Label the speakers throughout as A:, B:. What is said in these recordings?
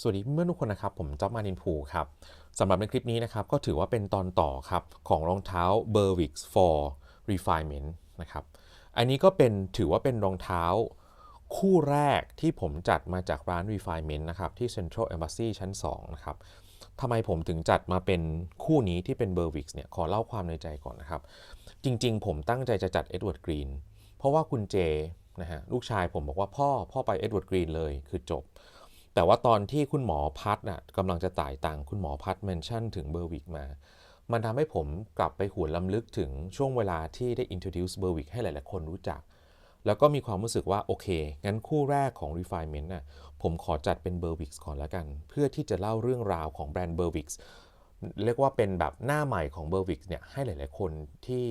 A: สวัสดีเพื่อนทุกคนนะครับ ผมจ๊อบมานินพูครับสำหรับในคลิปนี้นะครับ ก็ถือว่าเป็นตอนต่อครับ ของรองเท้า b e r w i x for Refinement นะครับ อันนี้ก็เป็นถือว่าเป็นรองเท้าคู่แรกที่ผมจัดมาจากร้าน Refinement นะครับ ที่ Central Embassy ชั้น 2 นะครับทำไมผมถึงจัดมาเป็นคู่นี้ที่เป็น b e r w i x เนี่ยขอเล่าความในใจก่อนนะครับ จริงๆ ผมตั้งใจจะจัด Edward Green เพราะว่าคุณเจนะฮะลูกชายผมบอกว่าพ่อพ่อไป Edward Green เลยคือจบ แต่ว่าตอนที่คุณหมอพัดน่ะกำลังจะต่ายตังค์คุณหมอพัดเมนชั่นถึงเบอร์วิกมา มันทำให้ผมกลับไปหวนลำลึกถึงช่วงเวลาที่ได้ introduce เบอร์วิกให้หลาย ๆ คนรู้จัก แล้วก็มีความรู้สึกว่า โอเค งั้นคู่แรกของ refinement น่ะผมขอจัดเป็นเบอร์วิกก่อนแล้วกัน เพื่อที่จะเล่าเรื่องราวของแบรนด์เบอร์วิกเรียกว่าเป็นแบบหน้าใหม่ของเบอร์วิกเนี่ยให้หลาย ๆ คนที่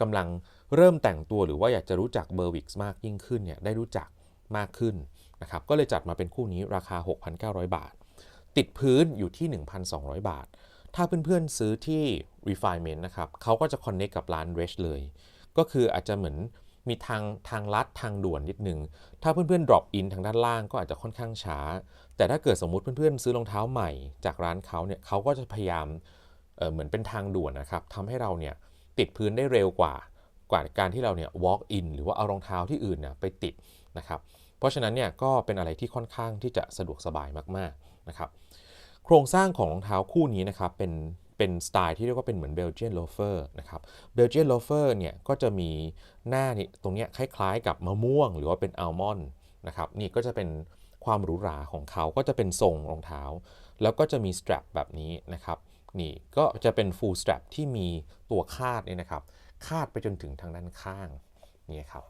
A: กำลังเริ่มแต่งตัวหรือว่าอยากจะรู้จักเบอร์วิกมากยิ่งขึ้นเนี่ยได้รู้จักมากขึ้น นะครับก็เลยจัดมาเป็นคู่นี้ราคา 6,900 บาท ติดพื้นอยู่ที่ 1,200 บาท ถ้าเพื่อนๆซื้อที่ refinement นะครับเขาก็จะ connect กับร้าน r e s h เลย ก็คืออาจจะเหมือนมีทางทางลัดทางด่วนนิดนึง ถ้าเพื่อนๆ drop in ทางด้านล่างก็อาจจะค่อนข้างช้า แต่ถ้าเกิดสมมุติเพื่อนๆ ซื้อรองเท้าใหม่จากร้านเขาเนี่ยเขาก็จะพยายามเเหมือนเป็นทางด่วนนะครับทำให้เราเนี่ยติดพื้นได้เร็วกว่ากว่าการที่เราเนี่ย walk in หรือว่าเอารองเท้าที่อื่นเนี่ยไปติดนะครับ เพราะฉะนั้นเนี่ยก็เป็นอะไรที่ค่อนข้างที่จะสะดวกสบายมากๆนะครับโครงสร้างของรองเท้าคู่นี้นะครับเป็นเป็นสไตล์ที่เรียกว่าเป็นเหมือนเบลเจียนโลเฟอร์นะครับเบลเจียนโลเฟอร์เนี่ยก็จะมีหน้านี่ตรงเนี้ยคล้ายๆ กับมะม่วง หรือว่าเป็นอัลมอนด์นะครับนี่ก็จะเป็นความหรูหราของเขาก็จะเป็นทรงรองเท้า แล้วก็จะมีสตร p แบบนี้นะครับนี่ก็จะเป็น full strap ที่มีตัวคาดเนี่ยนะครับคาดไปจนถึงทางด้านข้างนี่ครับ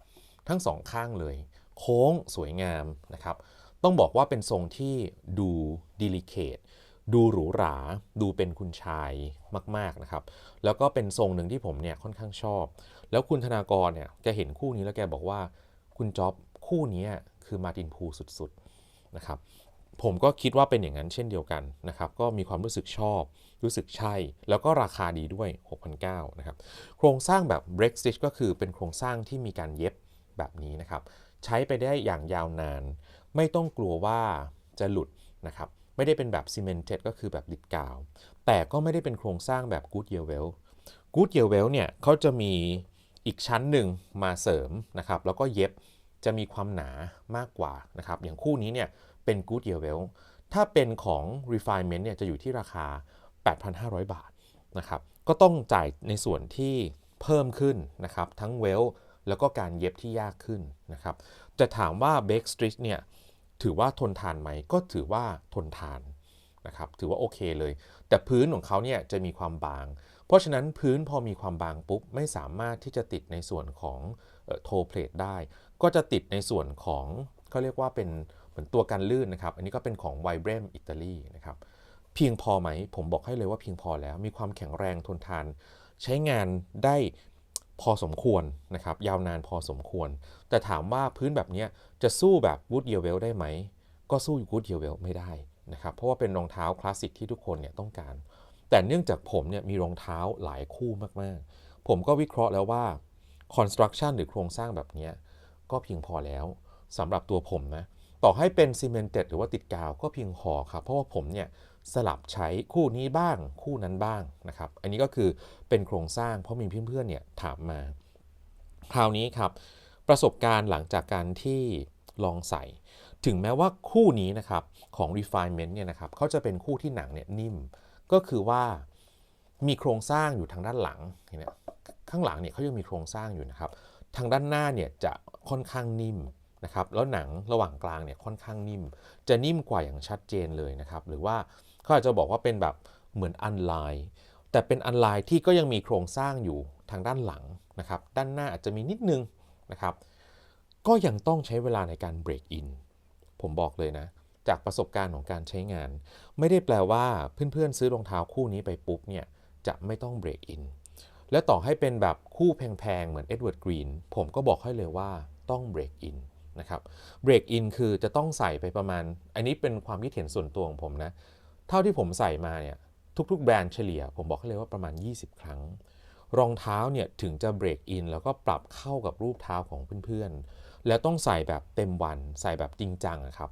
A: ทั้งสองข้างเลย โค้งสวยงามนะครับ ต้องบอกว่าเป็นทรงที่ดูดีลิเคทดูหรูหรา ดูเป็นคุณชายมาก ๆ นะครับ แล้วก็เป็นทรงหนึ่งที่ผมเนี่ยค่อนข้างชอบ แล้วคุณธนากรเนี่ยแกเห็นคู่นี้แล้วแกบอกว่าคุณจ๊อบคู่นี้คือมาตินพูสุด ๆ นะครับ ผมก็คิดว่าเป็นอย่างนั้นเช่นเดียวกันนะครับ ก็มีความรู้สึกชอบ รู้สึกใช่ แล้วก็ราคาดีด้วย 6,900นะครับ โครงสร้างแบบ break stitch ก็คือเป็นโครงสร้างที่มีการเย็บแบบนี้นะครับ ใช้ไปได้อย่างยาวนาน ไม่ต้องกลัวว่าจะหลุดนะครับไม่ได้เป็นแบบ cemented ก็คือแบบดิดกาว แต่ก็ไม่ได้เป็นโครงสร้างแบบ good year well good year well เนี่ยเขาจะมีอีกชั้นหนึ่งมาเสริมนะครับแล้วก็เย็บจะมีความหนามากกว่านะครับอย่างคู่นี้เนี่ยเป็น good year well ถ้าเป็นของ refinement เนี่ยจะอยู่ที่ราคา 8,500 บาทนะครับก็ต้องจ่ายในส่วนที่เพิ่มขึ้นนะครับทั้งเวล แล้วก็การเย็บที่ยากขึ้นนะครับจะถามว่า b a k e Stitch เนี่ยถือว่าทนทานไหมก็ถือว่าทนทานนะครับถือว่าโอเคเลย แต่พื้นของเขาเนี่ยจะมีความบาง เพราะฉะนั้นพื้นพอมีความบางปุ๊บไม่สามารถที่จะติดในส่วนของโทเพลทได้ ก็จะติดในส่วนของเขาเรียกว่าเป็นเหมือนตัวกันลื่นนะครับ อันนี้ก็เป็นของ v i b r a m อิตาลีนะครับเพียงพอไหม ผมบอกให้เลยว่าเพียงพอแล้วมีความแข็งแรงทนทาน ใช้งานได้ พอสมควรนะครับยาวนานพอสมควร แต่ถามว่าพื้นแบบนี้จะสู้แบบวูดเยลเวลได้ไหม ก็สู้วูดเยลเวลไม่ได้นะครับเพราะว่าเป็นรองเท้าคลาสสิกที่ทุกคนเนี่ยต้องการ แต่เนื่องจากผมเนี่ยมีรองเท้าหลายคู่มากๆ ผมก็วิเคราะห์แล้วว่าคอนสตรักชั่นหรือโครงสร้างแบบนี้ก็เพียงพอแล้วสำหรับตัวผมนะต่อให้เป็นซีเมนเต็ดหรือว่าติดกาวก็เพียงพอครับเพราะว่าผมเนี่ย สลับใช้คู่นี้บ้าง คู่นั้นบ้างนะครับ อันนี้ก็คือเป็นโครงสร้างเพราะมีเพื่อนๆเนี่ยถามมา คราวนี้ครับ ประสบการณ์หลังจากการที่ลองใส่ ถึงแม้ว่าคู่นี้นะครับของ refinement เนี่ยนะครับเขาจะเป็นคู่ที่หนังเนี่ยนิ่ม ก็คือว่ามีโครงสร้างอยู่ทางด้านหลังเนี่ยข้างหลังเนี่ยเขายังมีโครงสร้างอยู่นะครับ ทางด้านหน้าเนี่ยจะค่อนข้างนิ่มนะครับ แล้วหนังระหว่างกลางเนี่ยค่อนข้างนิ่ม จะนิ่มกว่าอย่างชัดเจนเลยนะครับ หรือว่า เขาอาจจะบอกว่าเป็นแบบเหมือนอันไลน์แต่เป็นอันไลน์ที่ก็ยังมีโครงสร้างอยู่ทางด้านหลังนะครับด้านหน้าอาจจะมีนิดนึงนะครับก็ยังต้องใช้เวลาในการเบรกอินผมบอกเลยนะ จากประสบการณ์ของการใช้งาน ไม่ได้แปลว่าเพื่อนๆซื้อรองเท้าคู่นี้ไปปุ๊บเนี่ยจะไม่ต้องเบรกอินและต่อให้เป็นแบบคู่แพงๆ เหมือนเอ็ดเวิร์ดกรีนผมก็บอกให้เลยว่าต้องเบรกอินนะครับเบรกอินคือจะต้องใส่ไปประมาณ อันนี้เป็นความคิดเห็นส่วนตัวของผมนะ เท่าที่ผมใส่มาเนี่ยทุกๆ แบรนด์เฉลี่ย ผมบอกเลยว่าประมาณ 20 ครั้ง รองเท้าเนี่ยถึงจะเบรกอินแล้วก็ปรับเข้ากับรูปเท้าของเพื่อนๆ แล้วต้องใส่แบบเต็มวัน ใส่แบบจริงจังครับ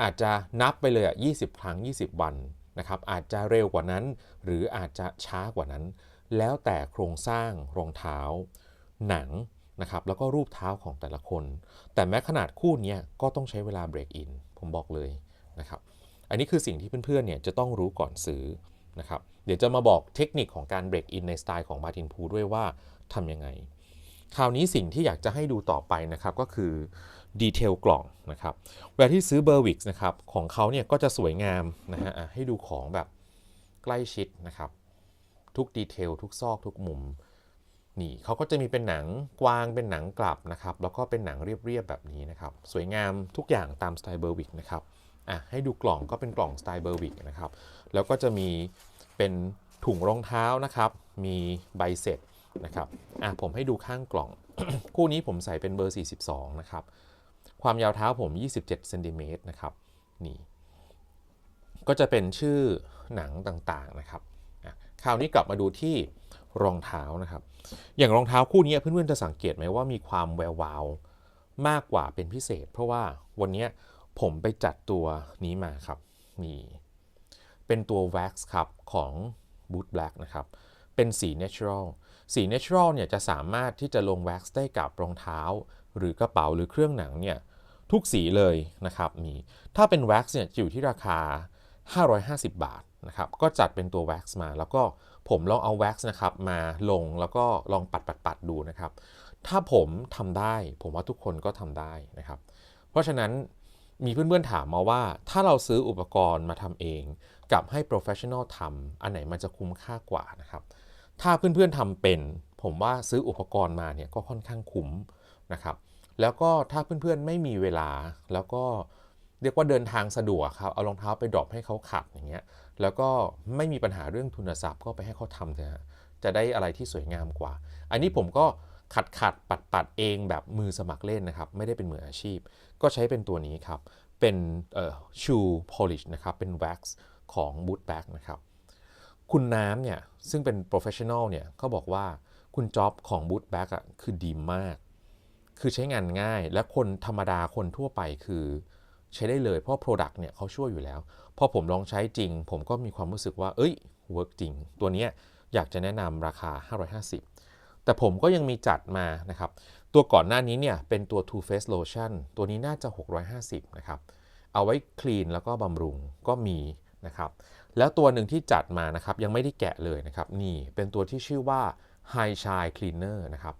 A: อาจจะนับไปเลยอะ20 ครั้ง 20 วันนะครับอาจจะเร็วกว่านั้น หรืออาจจะช้ากว่านั้น แล้วแต่โครงสร้างรองเท้า หนังนะครับแล้วก็รูปเท้าของแต่ละคน แต่แม้ขนาดคู่นี้ก็ต้องใช้เวลาเบรกอินผมบอกเลยนะครับ อันนี้คือสิ่งที่เพื่อนๆเนี่ยจะต้องรู้ก่อนซื้อนะครับเดี๋ยวจะมาบอกเทคนิคของการเบรกอินในสไตล์ของมาตินพูด้วยว่าทำยังไง คราวนี้สิ่งที่อยากจะให้ดูต่อไปนะครับก็คือดีเทลกล่องนะครับเวลาที่ซื้อเบอร์วิกนะครับของเขาเนี่ยก็จะสวยงามนะฮะให้ดูของแบบใกล้ชิดนะครับ ทุกดีเทลทุกซอกทุกมุมนี่เขาก็จะมีเป็นหนังกวางเป็นหนังกลับนะครับ แล้วก็เป็นหนังเรียบๆแบบนี้นะครับ สวยงามทุกอย่างตามสไตล์เบอร์วิกนะครับ อะให้ดูกล่องก็เป็นกล่องสไตล์เบอร์วิกนะครับ แล้วก็จะมีเป็นถุงรองเท้านะครับ มีใบเสร็จนะครับ อะผมให้ดูข้างกล่อง คู่นี้ผมใส่เป็นเบอร์ 42 นะครับ ความยาวเท้าผม 27เซนติเมตรนะครับ นี่ ก็จะเป็นชื่อหนังต่างๆนะครับอะคราวนี้กลับมาดูที่รองเท้านะครับ อย่างรองเท้าคู่นี้เพื่อนๆจะสังเกตไหมว่ามีความแวววาวมากกว่าเป็นพิเศษ เพราะว่าวันนี้ ผมไปจัดตัวนี้มาครับนี่เป็นตัว wax ครับของ Boot Black นะครับ เป็นสี natural สี natural เนี่ยจะสามารถที่จะลง wax ได้กับรองเท้า หรือกระเป๋าหรือเครื่องหนังเนี่ยทุกสีเลยนะครับมีถ้าเป็น wax เนี่ยจะอยู่ที่ราคา 550 บาทนะครับ ก็จัดเป็นตัว wax มา แล้วก็ผมลองเอา wax นะครับมาลงแล้วก็ลองปัดปัดปัดดูนะครับ ถ้าผมทำได้ ผมว่าทุกคนก็ทำได้นะครับ เพราะฉะนั้น มีเพื่อนๆถามมาว่า ถ้าเราซื้ออุปกรณ์มาทำเอง กับให้ professional ทำอันไหนมันจะคุ้มค่ากว่านะครับ ถ้าเพื่อนๆทำเป็น ผมว่าซื้ออุปกรณ์มาเนี่ยก็ค่อนข้างคุ้มนะครับ แล้วก็ถ้าเพื่อนๆไม่มีเวลาแล้วก็เรียกว่าเดินทางสะดวกครับ เอารองเท้าไปดรอปให้เขาขัดอย่างเงี้ย แล้วก็ไม่มีปัญหาเรื่องทุนทรัพย์ก็ไปให้เขาทำเถอะจะได้อะไรที่สวยงามกว่า อันนี้ผมก็ ขัดขัดปัดปัดเองแบบมือสมัครเล่นนะครับ ไม่ได้เป็นมืออาชีพ ก็ใช้เป็นตัวนี้ครับ เป็นเอ่อ shoe polish นะครับ เป็น wax ของ boot bag นะครับ คุณน้ำเนี่ย ซึ่งเป็น professional เนี่ยเขาบอกว่าคุณจ็อบของ boot bag อะคือดีมาก คือใช้งานง่ายและคนธรรมดาคนทั่วไปคือใช้ได้เลยเพราะ Product เนี่ยเขาช่วยอยู่แล้ว พอผมลองใช้จริง ผมก็มีความรู้สึกว่า เอ้ยเวิร์กจริง ตัวนี้อยากจะแนะนำราคา 550 แต่ผมก็ยังมีจัดมานะครับ ตัวก่อนหน้านี้เนี่ยเป็นตัว Too Faced Lotion ตัวนี้น่าจะ 650 นะครับ เอาไว้คลีนแล้วก็บำรุงก็มีนะครับ แล้วตัวหนึ่งที่จัดมานะครับยังไม่ได้แกะเลยนะครับ นี่เป็นตัวที่ชื่อว่า High Shine Cleaner นะครับ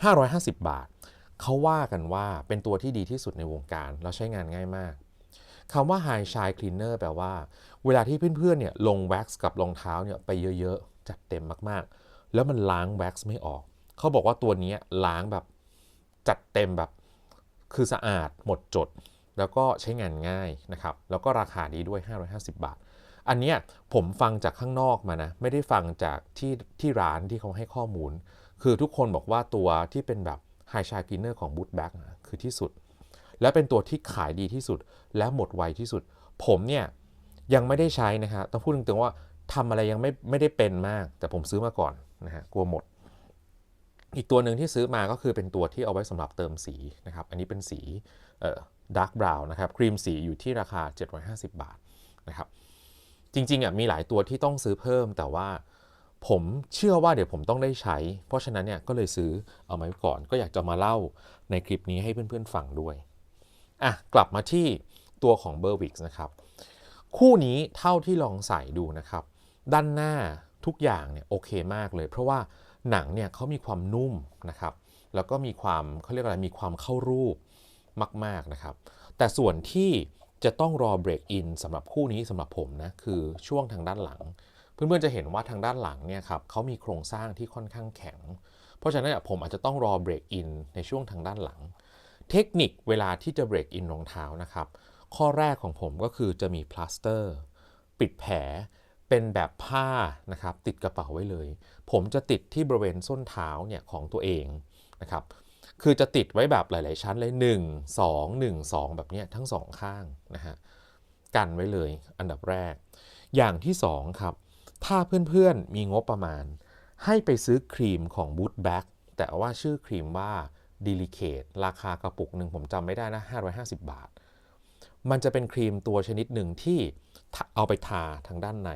A: 550 บาท เขาว่ากันว่าเป็นตัวที่ดีที่สุดในวงการ แล้วใช้งานง่ายมากคำว่า High Shine Cleaner แปลว่า เวลาที่เพื่อนๆเนี่ยลงแว็กซ์กับรองเท้าเนี่ยไปเยอะๆ จัดเต็มมากๆ แล้วมันล้างแว็กซ์ไม่ออก เขาบอกว่าตัวนี้ล้างแบบจัดเต็มแบบคือสะอาดหมดจด แล้วก็ใช้งานง่ายนะครับ แล้วก็ราคาดีด้วย 550 บาท อันเนี้ยผมฟังจากข้างนอกมานะ ไม่ได้ฟังจากที่ที่ร้านที่เขาให้ข้อมูล คือทุกคนบอกว่าตัวที่เป็นแบบ High Shine Cleaner ของ Boot Back นะคือที่สุด และเป็นตัวที่ขายดีที่สุด และหมดไวที่สุด ผมเนี่ยยังไม่ได้ใช้นะฮะต้องพูดตรงๆว่าทำอะไรยังไม่ไม่ได้เป็นมาก แต่ผมซื้อมาก่อน นะฮะกลัวหมด อีกตัวหนึ่งที่ซื้อมาก็คือเป็นตัวที่เอาไว้สำหรับเติมสีนะครับอันนี้เป็นสีดาร์กบราวน์นะครับครีมสีอยู่ที่ราคา 750 บาทนะครับจริงๆอะมีหลายตัวที่ต้องซื้อเพิ่มแต่ว่าผมเชื่อว่าเดี๋ยวผมต้องได้ใช้ เพราะฉะนั้นเนี่ยก็เลยซื้อเอามาไว้ก่อน ก็อยากจะมาเล่าในคลิปนี้ให้เพื่อนๆฟังด้วยอะกลับมาที่ตัวของ b e r w i x นะครับ คู่นี้เท่าที่ลองใส่ดูนะครับ ด้านหน้า ทุกอย่างเนี่ยโอเคมากเลย เพราะว่าหนังเนี่ยเขามีความนุ่มนะครับ แล้วก็มีความเขาเรียกอะไรมีความเข้ารูปมาก ๆนะครับ แต่ส่วนที่จะต้องรอเบรกอินสำหรับคู่นี้สำหรับผมนะคือช่วงทางด้านหลัง เพื่อนๆจะเห็นว่าทางด้านหลังเนี่ยครับเขามีโครงสร้างที่ค่อนข้างแข็ง เพราะฉะนั้นผมอาจจะต้องรอเบรกอินในช่วงทางด้านหลัง เทคนิคเวลาที่จะเบรกอินรองเท้านะครับข้อแรกของผมก็คือจะมีพลาสเตอร์ ปิดแผล เป็นแบบผ้านะครับติดกระเป๋าไว้เลย ผมจะติดที่บริเวณส้นเท้าเนี่ยของตัวเองนะครับคือจะติดไว้แบบหลาย ๆ ชั้นเลย 1 2 1 2 แบบเนี้ยทั้งสองข้างนะฮะกันไว้เลยอันดับแรก อย่างที่ 2 ครับ ถ้าเพื่อน ๆ มีงบประมาณ ให้ไปซื้อครีมของ Boot Back แต่ว่าชื่อครีมว่า Delicate ราคากระปุกหนึ่งผมจำไม่ได้นะ 550 บาท มันจะเป็นครีมตัวชนิดหนึ่งที่เอาไปทาทางด้านใน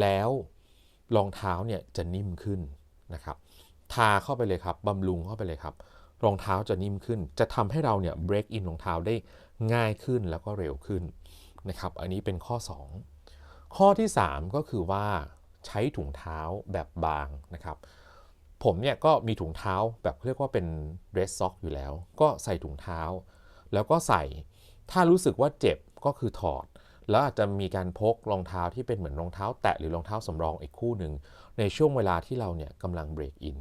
A: แล้วรองเท้าเนี่ยจะนิ่มขึ้นนะครับ ทาเข้าไปเลยครับบำรุงเข้าไปเลยครับ รองเท้าจะนิ่มขึ้น จะทำให้เราเนี่ย break in รองเท้าได้ง่ายขึ้นแล้วก็เร็วขึ้นนะครับ อันนี้เป็นข้อ 2 ข้อที่ 3 ก็คือว่าใช้ถุงเท้าแบบบางนะครับ ผมเนี่ยก็มีถุงเท้าแบบเรียกว่าเป็น dress sock อยู่แล้ว ก็ใส่ถุงเท้า แล้วก็ใส่ ถ้ารู้สึกว่าเจ็บก็คือถอด แล้วอาจจะมีการพกรองเท้าที่เป็นเหมือนรองเท้า แตะหรือรองเท้าสำรองอีกคู่หนึ่งในช่วงเวลาที่เราเนี่ยกำลัง break in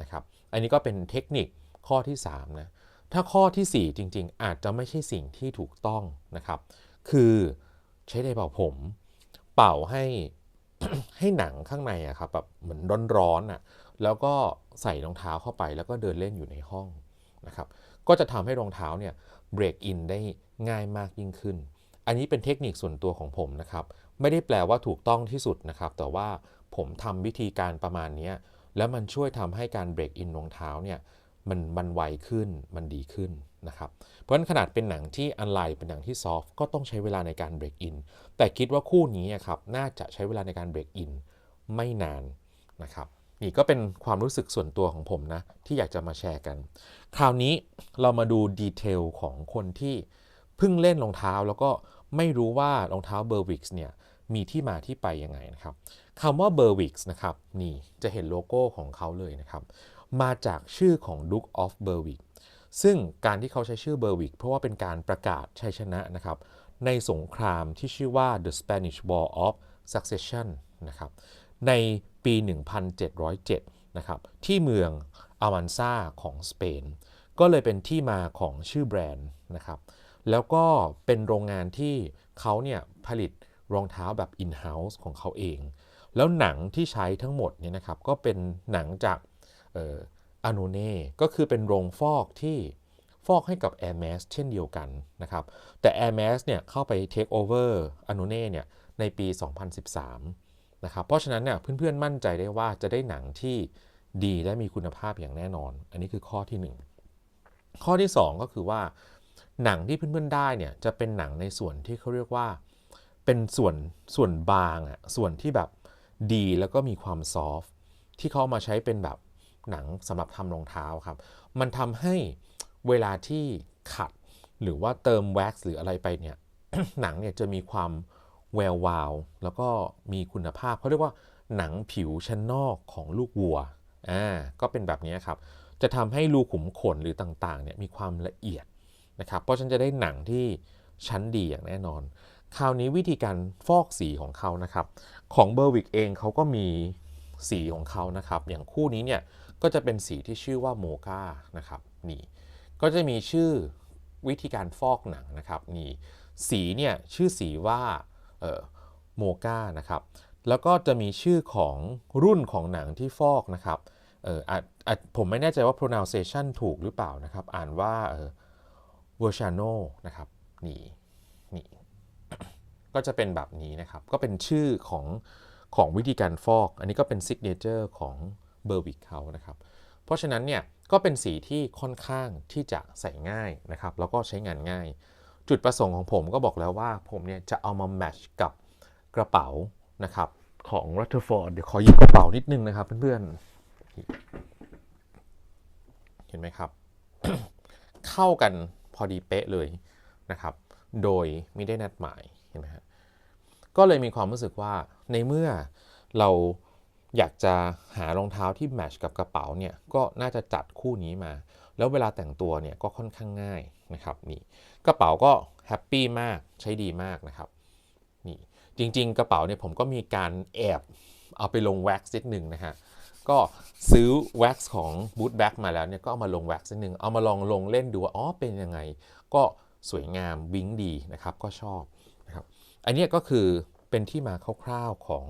A: นะครับ อันนี้ก็เป็นเทคนิคข้อที่3นะถ้าข้อที่ 4 จริง ๆ อาจจะไม่ใช่สิ่งที่ถูกต้องนะครับ คือใช้ไดเป่าผม เป่าให้ให้หนังข้างในอะครับแบบเหมือนร้อนๆอะแล้วก็ใส่รองเท้าเข้าไปแล้วก็เดินเล่นอยู่ในห้องนะครับ ก็จะทำให้รองเท้าเนี่ย break in ได้ง่ายมากยิ่งขึ้น อันนี้เป็นเทคนิคส่วนตัวของผมนะครับ ไม่ได้แปลว่าถูกต้องที่สุดนะครับ แต่ว่าผมทำวิธีการประมาณนี้ แล้วมันช่วยทำให้การ break in รองเท้าเนี่ยมันมันไวขึ้นมันดีขึ้นนะครับ เพราะฉะนั้นขนาดเป็นหนังที่อันไลเป็นหนังที่ซอฟก็ต้องใช้เวลาในการ break in แต่คิดว่าคู่นี้อะครับน่าจะใช้เวลาในการ break in ไม่นานนะครับ นี่ก็เป็นความรู้สึกส่วนตัวของผมนะ ที่อยากจะมาแชร์กัน คราวนี้เรามาดูดีเทลของคนที่เพิ่งเล่นรองเท้าแล้วก็ไม่รู้ว่ารองเท้าเบอร์วิกส์เนี่ยมีที่มาที่ไปยังไงนะครับคำว่าเบอร์วิกส์นะครับนี่จะเห็นโลโก้ของเขาเลยนะครับ มาจากชื่อของ Duke of Berwick ซึ่งการที่เขาใช้ชื่อเบอร์วิกเพราะว่าเป็นการประกาศชัยชนะนะครับ ในสงครามที่ชื่อว่า The Spanish War of Succession นะครับ ในปี 1707 นะครับ ที่เมืองอาวันซาของสเปน ก็เลยเป็นที่มาของชื่อแบรนด์นะครับ แล้วก็เป็นโรงงานที่เขาเนี่ยผลิตรองเท้าแบบ in-house ของเขาเอง แล้วหนังที่ใช้ทั้งหมดเนี่ยนะครับก็เป็นหนังจากอาโนเน่ก็คือเป็นโรงฟอกที่ฟอกให้กับ Air m a s เช่นเดียวกันนะครับ แต่ Air m a s เนี่ยเข้าไป take over อโนเน่เนี่ยในปี 2013 นะครับเพราะฉะนั้นเนี่ยเพื่อนๆมั่นใจได้ว่าจะได้หนังที่ดีและมีคุณภาพอย่างแน่นอน อันนี้คือข้อที่ 1 ข้อที่ 2 ก็คือว่า หนังที่เพื่อนๆได้เนี่ยจะเป็นหนังในส่วนที่เขาเรียกว่า เป็นส่วนส่วนบางอะส่วนที่แบบดีแล้วก็มีความซอฟที่เขามาใช้เป็นแบบหนังสำหรับทำรองเท้าครับ มันทำให้เวลาที่ขัดหรือว่าเติมแว็กซ์หรืออะไรไปเนี่ยหนังเนี่ยจะมีความ แวววาว แล้วก็มีคุณภาพเขาเรียกว่าหนังผิวชั้นนอกของลูกวัวอ่าก็เป็นแบบนี้ครับ จะทำให้รูขุมขนหรือต่างๆเนี่ยมีความละเอียดนะครับ เพราะฉันจะได้หนังที่ชั้นดีอย่างแน่นอน คราวนี้วิธีการฟอกสีของเขานะครับ ของเบอร์วิกเองเขาก็มีสีของเขานะครับ อย่างคู่นี้เนี่ยก็จะเป็นสีที่ชื่อว่าโมกานะครับนี่ก็จะมีชื่อวิธีการฟอกหนังนะครับนี่สีเนี่ยชื่อสีว่า โมกานะครับ แล้วก็จะมีชื่อของรุ่นของหนังที่ฟอกนะครับผมไม่แน่ใจว่า pronunciation ถูกหรือเปล่านะครับ อ่านว่าเออ v e r s a n o นะครับนี่นี่ก็จะเป็นแบบนี้นะครับ ก็เป็นชื่อของของวิธีการฟอก อันนี้ก็เป็นซิกเนเจอร์ของเบอร์วิกเขานะครับ เพราะฉะนั้นเนี่ยก็เป็นสีที่ค่อนข้างที่จะใส่ง่ายนะครับ แล้วก็ใช้งานง่าย จุดประสงค์ของผมก็บอกแล้วว่าผมเนี่ยจะเอามาแมชกับกระเป๋านะครับของ r u t h e r f o r d เดี๋ยวขอหยิบกระเป๋านิดนึงนะครับเพื่อนๆ เห็นไหมครับ เข้ากันพอดีเป๊ะเลยนะครับ โดยไม่ได้นัดหมายเห็นไหมครับก็เลยมีความรู้สึกว่าในเมื่อเราอยากจะหารองเท้าที่แมชกับกระเป๋าเนี่ยก็น่าจะจัดคู่นี้มา แล้วเวลาแต่งตัวเนี่ยก็ค่อนข้างง่ายนะครับนี่ กระเป๋าก็แฮปปี้มากใช้ดีมากนะครับนี่จริงๆ กระเป๋าเนี่ยผมก็มีการแอบเอาไปลงแว็กซ์นิดหนึ่งนะฮะก็ซื้อแว็กซ์ของบูทแบ็กมาแล้วเนี่ยก็เอามาลงแว็กซ์นิดหนึ่งเอามาลองลงเล่นดูว่าอ๋อเป็นยังไง ก็สวยงามวิ้งดีนะครับก็ชอบนะครับอันนี้ก็คือเป็นที่มาคร่าวๆของ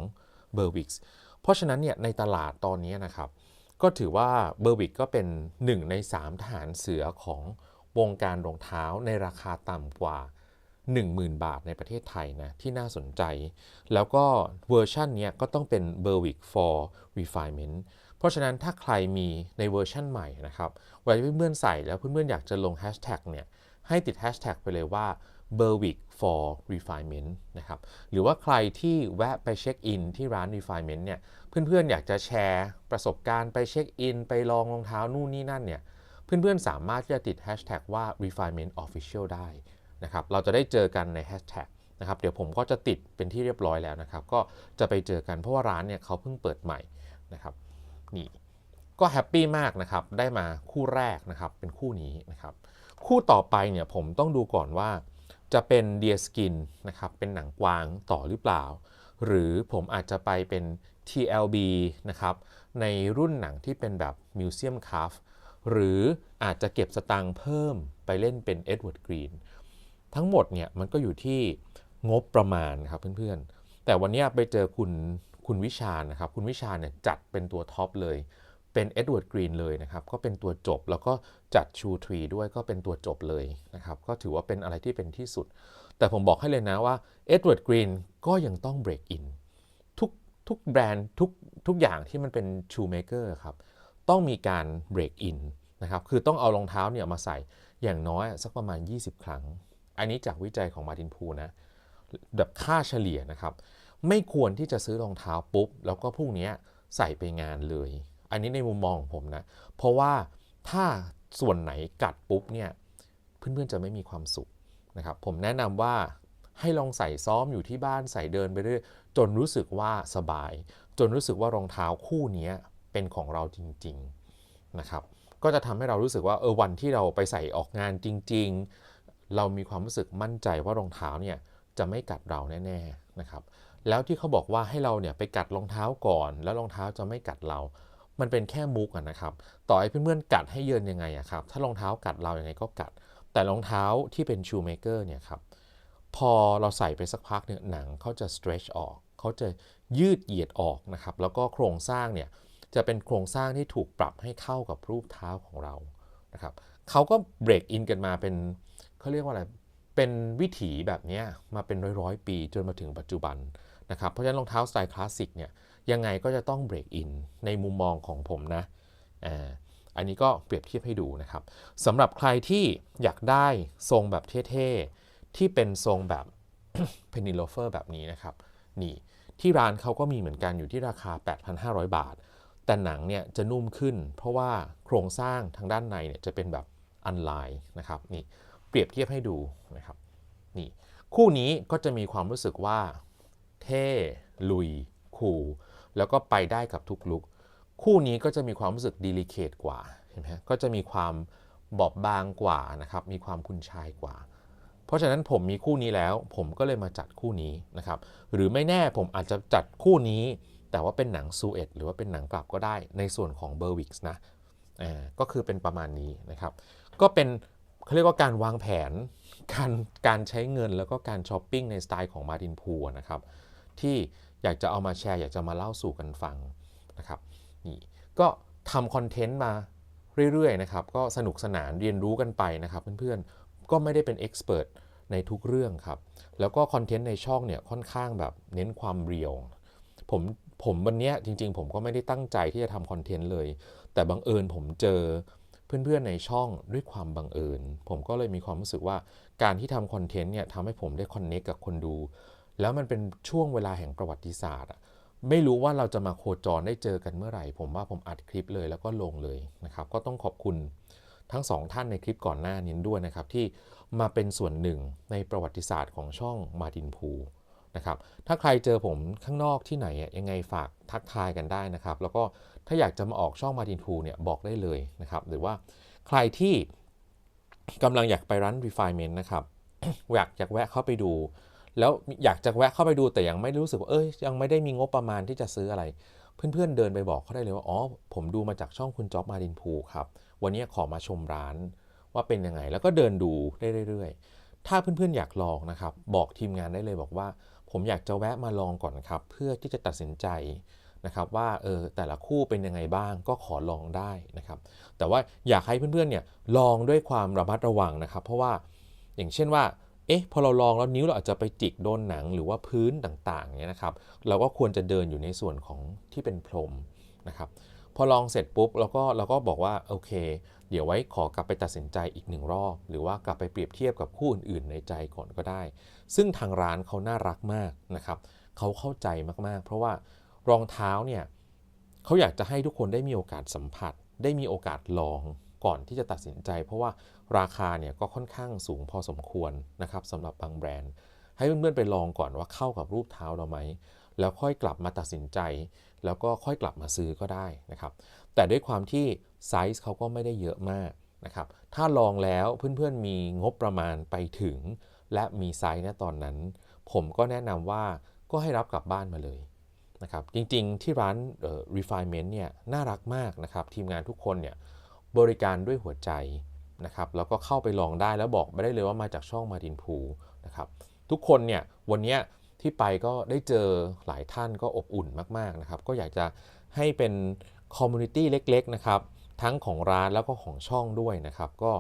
A: เบอร์วิกส์เพราะฉะนั้นเนี่ยในตลาดตอนนี้นะครับ ก็ถือว่าเบอร์วิกก็เป็น 1 ใน3ทหารเสือของ วงการรองเท้าในราคาต่ำกว่า 10,000 บาทในประเทศไทยนะที่น่าสนใจ แล้วก็เวอร์ชันนี้ก็ต้องเป็น Berwick for Refinement เพราะฉะนั้นถ้าใครมีในเวอร์ชันใหม่นะครับเวลาเพื่อนๆใส่แล้วเพื่อนๆอยากจะลงแฮชแท็กเนี่ยให้ติดแฮชแท็กไปเลยว่า Berwick for Refinement นะครับ หรือว่าใครที่แวะไปเช็คอินที่ร้าน Refinement เนี่ย เพื่อนๆ อยากจะแชร์ประสบการณ์ไปเช็คอิน ไปลองรองเท้านู่นนี่นั่นเนี่ย เพื่อนๆ สามารถที่จะติด Hashtag ว่า Refinement Official ได้นะครับ เราจะได้เจอกันใน Hashtag นะครับ เดี๋ยวผมก็จะติดเป็นที่เรียบร้อยแล้วนะครับ ก็จะไปเจอกันเพราะว่าร้านเนี่ยเขาเพิ่งเปิดใหม่นะครับ นี่ก็แฮปปี้มากนะครับ ได้มาคู่แรกนะครับ เป็นคู่นี้นะครับ คู่ต่อไปเนี่ยผมต้องดูก่อนว่า จะเป็น Deer Skin นะครับ เป็นหนังกวางต่อหรือเปล่า หรือผมอาจจะไปเป็น TLB นะครับ ในรุ่นหนังที่เป็นแบบ Museum c a f หรืออาจจะเก็บสตางค์เพิ่มไปเล่นเป็น Edward Green ทั้งหมดเนี่ยมันก็อยู่ที่งบประมาณครับเพื่อนๆ แต่วันนี้ไปเจอคุณคุณวิชาญนะครับ คุณวิชาญเนี่ยจัดเป็นตัวท็อปเลย เป็นเอ็ดเวิร์ดกรีนเลยนะครับ ก็เป็นตัวจบแล้วก็จัดชูทรีด้วยก็เป็นตัวจบเลยนะครับ ก็ถือว่าเป็นอะไรที่เป็นที่สุด แต่ผมบอกให้เลยนะว่าเอ็ดเวิร์ดกรีนก็ยังต้องเบรกอินทุกทุกแบรนด์ทุกทุกอย่างที่มันเป็นชูเมเกอร์ครับ ต้องมีการเบรกอิน นะครับคือต้องเอารองเท้าเนี่ยมาใส่อย่างน้อยสักประมาณ 20 ครั้ง อันนี้จากวิจัยของมาตินพูนะแบบค่าเฉลี่ยนะครับ ไม่ควรที่จะซื้อรองเท้าปุ๊บ แล้วก็พรุ่งนี้ใส่ไปงานเลย อันนี้ในมุมมองของผมนะ เพราะว่าถ้าส่วนไหนกัดปุ๊บเนี่ยเพื่อนๆจะไม่มีความสุขนะครับ ผมแนะนำว่าให้ลองใส่ซ้อมอยู่ที่บ้านใส่เดินไปเรื่อยจนรู้สึกว่าสบาย จนรู้สึกว่ารองเท้าคู่นี้เป็นของเราจริง ๆนะครับ ก็จะทำให้เรารู้สึกว่าเออวันที่เราไปใส่ออกงานจริง ๆ เรามีความรู้สึกมั่นใจว่ารองเท้าเนี่ยจะไม่กัดเราแน่ๆนะครับแล้วที่เขาบอกว่าให้เราเนี่ยไปกัดรองเท้าก่อน แล้วรองเท้าจะไม่กัดเรา มันเป็นแค่มุกะนะครับ ต่อให้เพื่อนๆกัดให้เยินยังไงอะครับ ถ้ารองเท้ากัดเรายัางไงก็กัด แต่รองเท้าที่เป็นชูเมเกอร์เนี่ยครับ พอเราใส่ไปสักพักเนี่ยหนังเขาจะ stretch ออก เขาจะยืดเหยียดออกนะครับ แล้วก็โครงสร้างเนี่ย จะเป็นโครงสร้างที่ถูกปรับให้เข้ากับรูปเท้าของเรานะครับเขาก็เบรกอินกันมาเป็นเขาเรียกว่าอะไรเป็นวิถีแบบนี้มาเป็นร้อยๆปีจนมาถึงปัจจุบันนะครับเพราะฉะนั้นรองเท้าสไตล์คลาสสิกเนี่ยยังไงก็จะต้องเบรกอินในมุมมองของผมนะอ่าอันนี้ก็เปรียบเทียบให้ดูนะครับสำหรับใครที่อยากได้ทรงแบบเท่ๆ ที่เป็นทรงแบบเพนิโลเฟอร์แบบนี้นะครับนี่ที่ร้านเขาก็มีเหมือนกันอยู่ที่ราคา 8,500 บาท แต่หนังเนี่ยจะนุ่มขึ้น เพราะว่าโครงสร้างทางด้านในเนี่ยจะเป็นแบบอันไลน์นะครับนี่เปรียบเทียบให้ดูนะครับนี่คู่นี้ก็จะมีความรู้สึกว่า เท่ลุย คูลแล้วก็ไปได้กับทุกลุกคู่นี้ก็จะมีความรู้สึกดีลิเคทกว่าเห็นไหมก็จะมีความบอบบางกว่านะครับมีความคุณชายกว่า เพราะฉะนั้นผมมีคู่นี้แล้ว ผมก็เลยมาจัดคู่นี้นะครับหรือไม่แน่ผมอาจจะจัดคู่นี้ แต่ว่าเป็นหนังซูเอตหรือว่าเป็นหนังกลับก็ได้ในส่วนของเบอร์วิกส์นะก็คือเป็นประมาณนี้นะครับ ก็เป็นเขาเรียกว่าการวางแผนการการใช้เงินแล้วก็การช้อปปิ้งในสไตล์ของมาดินพูนะครับที่อยากจะเอามาแชร์อยากจะมาเล่าสู่กันฟังนะครับนี่ก็ทำคอนเทนต์มาเรื่อยๆนะครับก็สนุกสนานเรียนรู้กันไปนะครับเพื่อนๆก็ไม่ได้เป็นเอ็กซ์เพรสในทุกเรื่องครับ แล้วก็คอนเทนต์ในช่องเนี่ยค่อนข้างแบบเน้นความเรียว ผมผมวันนี้จริง ๆ ผมก็ไม่ได้ตั้งใจที่จะทำคอนเทนต์เลย แต่บังเอิญผมเจอเพื่อนๆในช่องด้วยความบังเอิญ ผมก็เลยมีความรู้สึกว่าการที่ทำคอนเทนต์เนี่ยทำให้ผมได้คอนเนคกับคนดู แล้วมันเป็นช่วงเวลาแห่งประวัติศาสตร์ไม่รู้ว่าเราจะมาโคจรได้เจอกันเมื่อไหร่ ผมว่าผมอัดคลิปเลยแล้วก็ลงเลยนะครับ ก็ต้องขอบคุณทั้งสองท่านในคลิปก่อนหน้านี้ด้วยนะครับ ที่มาเป็นส่วนหนึ่งในประวัติศาสตร์ของช่องมาดินพู นะครับ ถ้าใครเจอผมข้างนอกที่ไหนยังไงฝากทักทายกันได้นะครับ แล้วก็ถ้าอยากจะมาออกช่องมาดินพูเนี่ยบอกได้เลยนะครับ หรือว่าใครที่กำลังอยากไปร้าน refinement นะครับอยากอยากแวะเข้าไปดู แล้วอยากจะแวะเข้าไปดูแต่ยังไม่รู้สึกว่าเอ้ยยังไม่ได้มีงบประมาณที่จะซื้ออะไร เพื่อนๆเดินไปบอกเขาได้เลยว่าอ๋อผมดูมาจากช่องคุณจ๊อบมาดินพูครับวันนี้ขอมาชมร้านว่าเป็นยังไง แล้วก็เดินดูได้เรื่อยๆ ถ้าเพื่อนๆอยากลองนะครับ บอกทีมงานได้เลยบอกว่า ผมอยากจะแวะมาลองก่อนครับ เพื่อที่จะตัดสินใจนะครับว่าเออแต่ละคู่เป็นยังไงบ้างก็ขอลองได้นะครับ แต่ว่าอยากให้เพื่อนๆเนี่ยลองด้วยความระมัดระวังนะครับ เพราะว่าอย่างเช่นว่าเอ๊ะพอเราลองแล้วนิ้วเราอาจจะไปจิกโดนหนังหรือว่าพื้นต่างๆเนี่ยนะครับ เราก็ควรจะเดินอยู่ในส่วนของที่เป็นพรมนะครับพพอลองเสร็จปุ๊บเราก็เราก็บอกว่าโอเค เดี๋ยวไว้ขอกลับไปตัดสินใจอีกหนึ่งรอบ หรือว่ากลับไปเปรียบเทียบกับคู่อื่นๆในใจก่อนก็ได้ ซึ่งทางร้านเขาน่ารักมากนะครับเขาเข้าใจมากๆ เพราะว่ารองเท้าเนี่ยเขาอยากจะให้ทุกคนได้มีโอกาสสัมผัส ได้มีโอกาสลองก่อนที่จะตัดสินใจ เพราะว่าราคาเนี่ยก็ค่อนข้างสูงพอสมควรนะครับสำหรับบางแบรนด์ ให้เพื่อนๆไปลองก่อนว่าเข้ากับรูปเท้าเราไหมแล้วค่อยกลับมาตัดสินใจ แล้วก็ค่อยกลับมาซื้อก็ได้นะครับ แต่ด้วยความที่ไซส์เขาก็ไม่ได้เยอะมากนะครับ ถ้าลองแล้วเพื่อนๆมีงบประมาณไปถึง และมีไซส์ณตอนนั้น ผมก็แนะนำว่าก็ให้รับกลับบ้านมาเลยนะครับ จริงๆที่ร้านเอ่อ refinement เนี่ยน่ารักมากนะครับ ทีมงานทุกคนเนี่ยบริการด้วยหัวใจนะครับแล้วก็เข้าไปลองได้แล้วบอกไม่ได้เลยว่ามาจากช่องมาดินพูนะครับ ทุกคนเนี่ยวันนี้ที่ไปก็ได้เจอหลายท่านก็อบอุ่นมากๆนะครับ ก็อยากจะให้เป็น คอมมูนิตี้เล็กๆนะครับทั้งของร้านแล้วก็ของช่องด้วยนะครับก็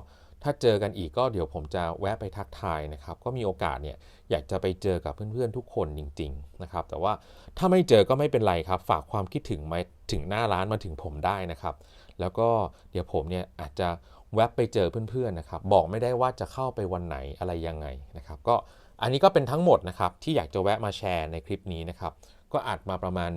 A: ถ้าเจอกันอีกก็เดี๋ยวผมจะแวะไปทักทายนะครับ ก็มีโอกาสเนี่ยอยากจะไปเจอกับเพื่อนๆทุกคนจริง ๆนะครับ แต่ว่าถ้าไม่เจอก็ไม่เป็นไรครับ ฝากความคิดถึงมาถึงหน้าร้านมาถึงผมได้นะครับ แล้วก็เดี๋ยวผมเนี่ยอาจจะแวะไปเจอเพื่อนๆนะครับ บอกไม่ได้ว่าจะเข้าไปวันไหนอะไรยังไงนะครับ ก็อันนี้ก็เป็นทั้งหมดนะครับที่อยากจะแวะมาแชร์ในคลิปนี้นะครับ ก็อัดมาประมาณ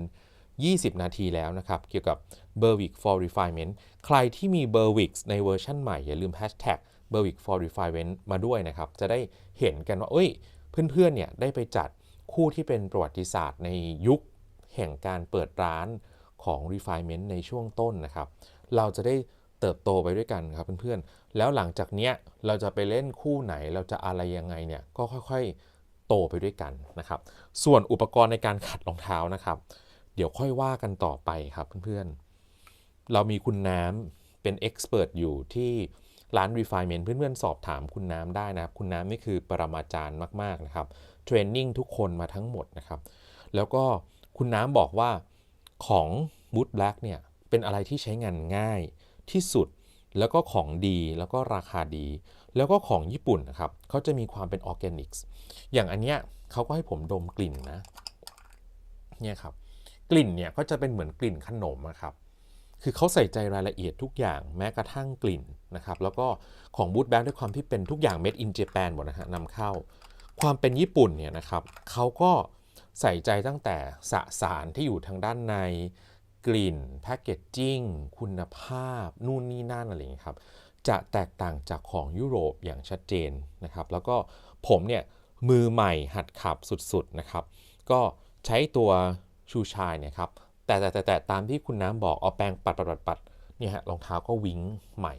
A: 20 นาทีแล้วนะครับ เกี่ยวกับ b e r w i c for Refinement ใครที่มี b e r w i c ในเวอร์ชั่นใหม่ อย่าลืม hashtag b e r w i c for Refinement มาด้วยนะครับ จะได้เห็นกันว่า เอ้ย เพื่อนๆ เนี่ย ได้ไปจัดคู่ที่เป็นประวัติศาสตร์ในยุคแห่งการเปิดร้านของ Refinement ในช่วงต้นนะครับ เราจะได้เติบโตไปด้วยกันครับเพื่อนๆ แล้วหลังจากเนี้ยเราจะไปเล่นคู่ไหน เราจะอะไรยังไงเนี่ย ก็ค่อยๆ โตไปด้วยกันนะครับ ส่วนอุปกรณ์ในการขัดรองเท้านะครับ เดี๋ยวค่อยว่ากันต่อไปครับเพื่อนๆ เรามีคุณน้ำเป็นเอ็กซ์เพรสอยู่ที่ร้าน Refinement เพื่อนๆ สอบถามคุณน้ำได้นะครับ คุณน้ำนี่คือปรมาจารย์มากๆนะครับเทรนนิ่งทุกคนมาทั้งหมดนะครับ แล้วก็คุณน้ำบอกว่าของ Wood Black เนี่ยเป็นอะไรที่ใช้งานง่ายที่สุดแล้วก็ของดีแล้วก็ราคาดี แล้วก็ของญี่ปุ่นนะครับเขาจะมีความเป็นออร์แกนิกส์อย่างอันเนี้ยเขาก็ให้ผมดมกลิ่นนะ เนี่ยครับ กลิ่นเนี่ยก็จะเป็นเหมือนกลิ่นขนมอะครับคือเขาใส่ใจรายละเอียดทุกอย่างแม้กระทั่งกลิ่นนะครับแล้วก็ของบูธแบ็กด้วยความที่เป็นทุกอย่าง made in Japan หมดนะฮะนำเข้า ความเป็นญี่ปุ่นเนี่ยนะครับเขาก็ใส่ใจตั้งแต่สสารที่อยู่ทางด้านในกลิ่นแพคเกจจิ้งคุณภาพ นู่นนี่นั่นอะไรอย่างเงี้ยครับ จะแตกต่างจากของยุโรปอย่างชัดเจนนะครับ แล้วก็ผมเนี่ยมือใหม่หัดขับสุดๆนะครับ ก็ใช้ตัว ชูชายเนี่ยครับแต่แต่แต่แต่ตามที่คุณน้ำบอกเอาแปรงปัดปัดปัดปัดเนี่ยฮะรองเท้าก็วิ้งใหม่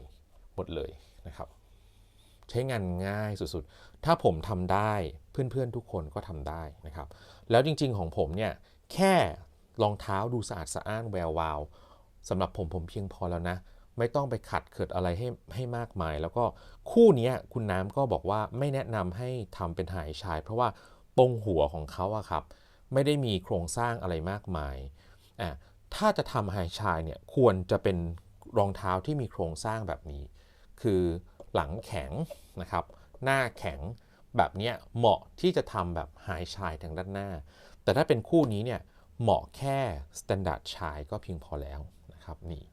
A: หมดเลยนะครับ ใช้งานง่ายสุดๆ ถ้าผมทำได้เพื่อนๆทุกคนก็ทำได้นะครับ แล้วจริงๆของผมเนี่ยแค่รองเท้าดูสะอาดสะอ้านแวววาวสำหรับผมผมเพียงพอแล้วนะ ไม่ต้องไปขัดเขิดอะไรให้ให้มากมาย แล้วก็คู่นี้คุณน้ำก็บอกว่าไม่แนะนำให้ทำเป็นหายชาย เพราะว่าตรงหัวของเขาอะครับ ไม่ได้มีโครงสร้างอะไรมากมายอะถ้าจะทำไฮชายเนี่ยควรจะเป็นรองเท้าที่มีโครงสร้างแบบนี้ คือหลังแข็งนะครับ หน้าแข็งแบบเนี้ยเหมาะที่จะทำแบบไฮชายทางด้านหน้า แต่ถ้าเป็นคู่นี้เนี่ยเหมาะแค่สแตนดาร์ดชายก็เพียงพอแล้วนะครับนี่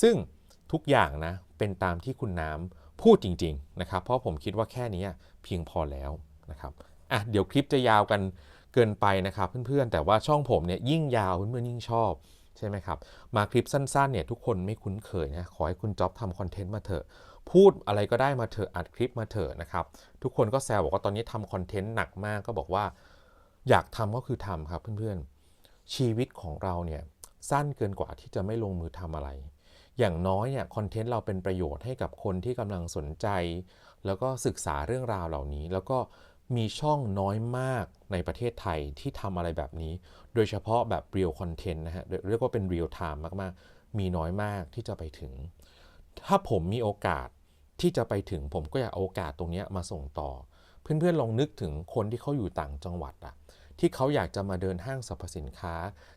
A: ซึ่งทุกอย่างนะเป็นตามที่คุณน้ำพูดจริง ๆ นะครับ เพราะผมคิดว่าแค่นี้เพียงพอแล้วนะครับอะเดี๋ยวคลิปจะยาวกัน กินไปนะครับเพื่อนๆ แต่ว่าช่องผมเนี่ยยิ่งยาวเพื่อนๆยิ่งชอบใช่ไหมครับ มาคลิปสั้นๆเนี่ยทุกคนไม่คุ้นเคยนะขอให้คุณจ๊อบทำคอนเทนต์มาเถอะ พูดอะไรก็ได้มาเถอะอัดคลิปมาเถอะนะครับ ทุกคนก็แซวบอกว่าตอนนี้ทำคอนเทนต์หนักมากก็บอกว่า อยากทำก็คือทำครับเพื่อนๆ ชีวิตของเราเนี่ยสั้นเกินกว่าที่จะไม่ลงมือทำอะไรอย่างน้อยเนี่ยคอนเทนต์เราเป็นประโยชน์ให้กับคนที่กำลังสนใจ แล้วก็ศึกษาเรื่องราวเหล่านี้ แล้วก็ มีช่องน้อยมากในประเทศไทยที่ทำอะไรแบบนี้ โดยเฉพาะแบบเรียลคอนเทนต์นะฮะเรียกว่าเป็นเรียลไทม์มากๆ มีน้อยมากที่จะไปถึง ถ้าผมมีโอกาสที่จะไปถึงผมก็อยากเอาโอกาสตรงนี้มาส่งต่อ เพื่อนๆลองนึกถึงคนที่เขาอยู่ต่างจังหวัดอะที่เขาอยากจะมาเดินห้างสรรพสินค้า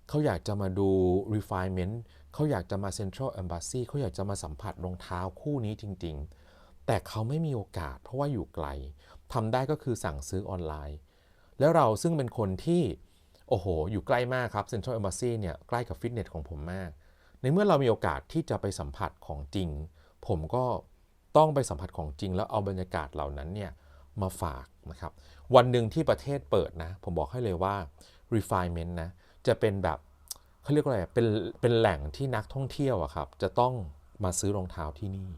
A: เขาอยากจะมาดู refinement เขาอยากจะมา Central Embassy เขาอยากจะมาสัมผัสรองเท้าคู่นี้จริง ๆ แต่เขาไม่มีโอกาสเพราะว่าอยู่ไกล ทำได้ก็คือสั่งซื้อออนไลน์ แล้วเราซึ่งเป็นคนที่โอ้โห อยู่ใกล้มากครับ Central Embassy เนี่ยใกล้กับฟิตเนสของผมมาก ในเมื่อเรามีโอกาสที่จะไปสัมผัสของจริง ผมก็ต้องไปสัมผัสของจริง แล้วเอาบรรยากาศเหล่านั้นเนี่ยมาฝากนะครับ วันหนึ่งที่ประเทศเปิดนะ ผมบอกให้เลยว่า refinement นะ จะเป็นแบบเขาเรียกว่าอะไรเป็นเป็นแหล่งที่นักท่องเที่ยวอะครับ จะต้องมาซื้อรองเท้าที่นี่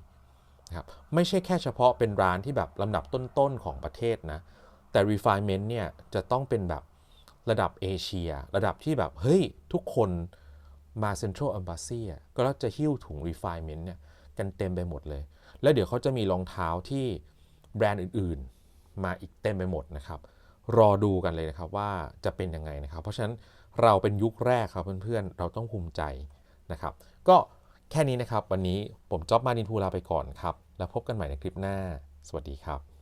A: นะครับไม่ใช่แค่เฉพาะเป็นร้านที่แบบลำดับต้นๆของประเทศนะ แต่ refinement เนี่ยจะต้องเป็นแบบระดับเอเชีย ระดับที่แบบ เฮ้ย ทุกคนมา Central Embassy ก็จะหิ้วถุง refinement เนี่ยกันเต็มไปหมดเลย แล้วเดี๋ยวเขาจะมีรองเท้าที่แบรนด์อื่นๆ มาอีกเต็มไปหมดนะครับ รอดูกันเลยนะครับว่าจะเป็นยังไงนะครับ เพราะฉะนั้นเราเป็นยุคแรกครับเพื่อนๆ เราต้องภูมิใจนะครับ ก็ แค่นี้นะครับ วันนี้ผมจ๊อบมาดินพูลาไปก่อนครับ แล้วพบกันใหม่ในคลิปหน้า สวัสดีครับ